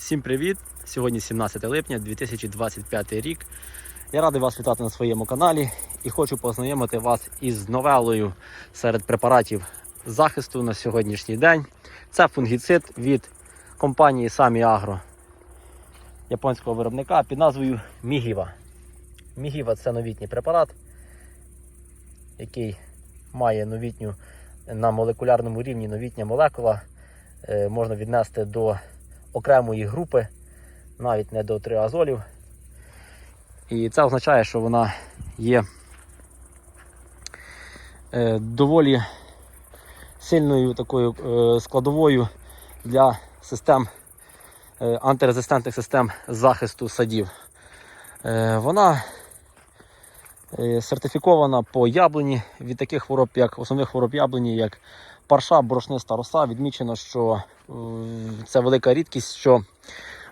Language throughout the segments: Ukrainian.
Всім привіт! Сьогодні 17 липня 2025 рік. Я радий вас вітати на своєму каналі і хочу познайомити вас із новелою серед препаратів захисту на сьогоднішній день. Це фунгіцид від компанії Самі Агро японського виробника під назвою Мігіва. Мігіва це новітній препарат, який має новітню на молекулярному рівні новітня молекула. Е, Можна віднести до окремої групи, навіть не до триазолів. І це означає, що вона є е, доволі сильною такою е, складовою для систем е, антирезистентних систем захисту садів. Вона сертифікована по яблуні від таких хвороб, як основних хвороб яблуні, як парша, борошниста роса. Відмічено, що е, це велика рідкість, що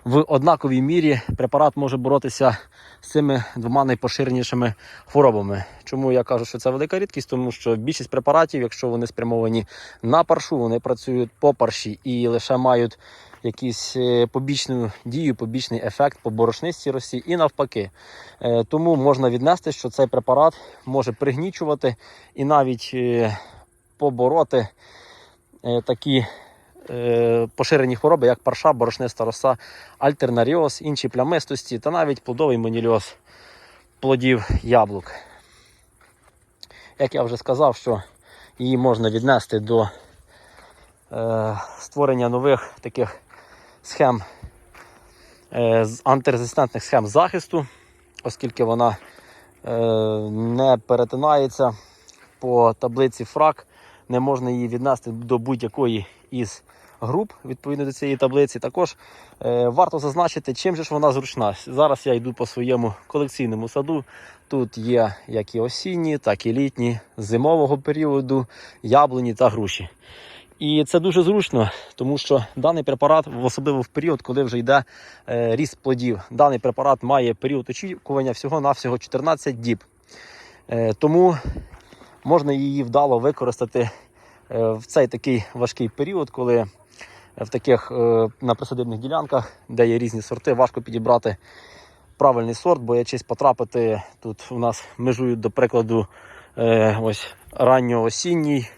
в однаковій мірі препарат може боротися з цими двома найпоширенішими хворобами. Чому я кажу, що це велика рідкість? Тому що більшість препаратів, якщо вони спрямовані на паршу, вони працюють по парші і лише мають якісь е, побічну дію, побічний ефект по борошнистій росі і навпаки. Е, Тому можна віднести, що цей препарат може пригнічувати і навіть е, побороти такі поширені хвороби, як парша, борошниста роса, альтернаріоз, інші плямистості та навіть плодовий монільоз плодів яблук. Як я вже сказав, що її можна віднести до е, створення нових таких схем е, з антирезистентних схем захисту, оскільки вона е, не перетинається по таблиці фрак, не можна її віднести до будь-якої із груп відповідно до цієї таблиці. Також е, варто зазначити, чим же ж вона зручна. Зараз я йду по своєму колекційному саду. Тут є як і осінні, так і літні, зимового періоду, яблуні та груші. І це дуже зручно, тому що даний препарат, особливо в період, коли вже йде е, ріст плодів, даний препарат має період очікування всього-навсього 14 діб. Е, тому можна її вдало використати е, в цей такий важкий період, коли в таких на присадибних ділянках, де є різні сорти, важко підібрати правильний сорт, боячись потрапити. Тут у нас межують, до прикладу, ось ранньоосінній,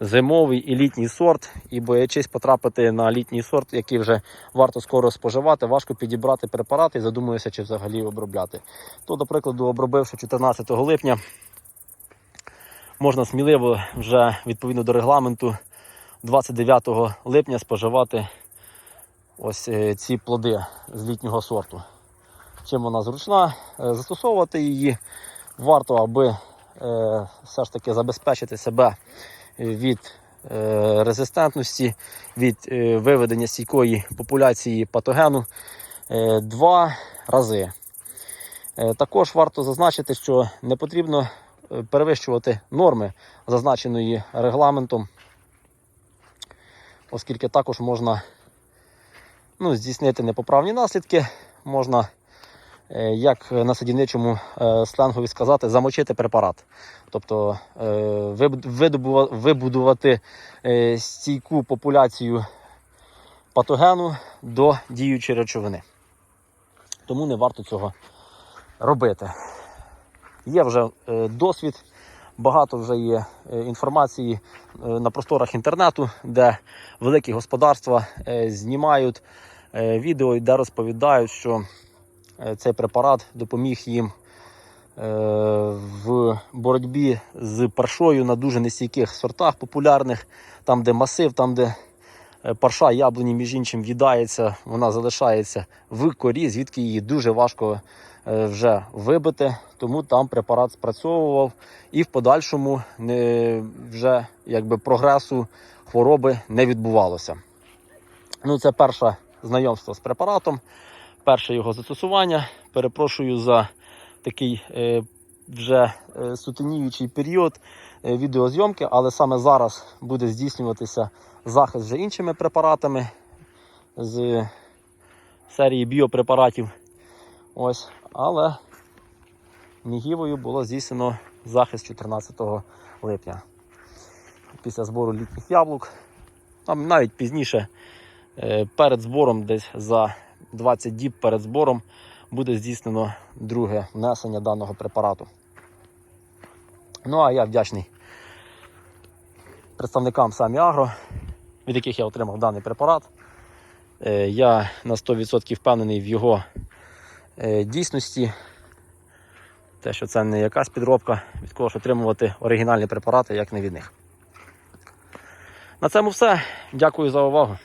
зимовий і літній сорт. І боячись потрапити на літній сорт, який вже варто скоро споживати, важко підібрати препарат і задумуюся, чи взагалі обробляти. То, до прикладу, обробивши 14 липня, можна сміливо вже відповідно до регламенту 29 липня споживати ось е, ці плоди з літнього сорту. Чим вона зручна, Е, застосовувати її варто, аби е, все ж таки забезпечити себе від е, резистентності, від е, виведення стійкої популяції патогену е, два рази. Також варто зазначити, що не потрібно перевищувати норми, зазначеної регламентом, оскільки також можна ну, здійснити непоправні наслідки, можна, як на садівничому е, сленгові сказати, замочити препарат. Тобто е, вибудувати е, стійку популяцію патогену до діючої речовини. Тому не варто цього робити. Є вже е, досвід, багато вже є е, інформації е, на просторах інтернету, де великі господарства е, знімають е, відео, де розповідають, що е, цей препарат допоміг їм е, в боротьбі з паршою на дуже нестійких сортах популярних, там, де масив, там, де е, парша яблуні, між іншим, в'їдається, вона залишається в корі, звідки її дуже важко е, вже вибити. Тому там препарат спрацьовував і в подальшому вже якби прогресу хвороби не відбувалося. Ну, це перше знайомство з препаратом, перше його застосування. Перепрошую за такий е, вже е, сутеніючий період е, відеозйомки, але саме зараз буде здійснюватися захист вже іншими препаратами з серії біопрепаратів. Ось, але Нігівою було здійснено захист 14 липня. Після збору літніх яблук. Навіть пізніше Перед збором, десь за 20 діб перед збором, буде здійснено друге внесення даного препарату. Ну а я вдячний представникам самі Агро, від яких я отримав даний препарат. Е, Я на 100% впевнений в його е, дійсності. Те, що це не якась підробка, від кого ж отримувати оригінальні препарати, як не від них. На цьому все. Дякую за увагу.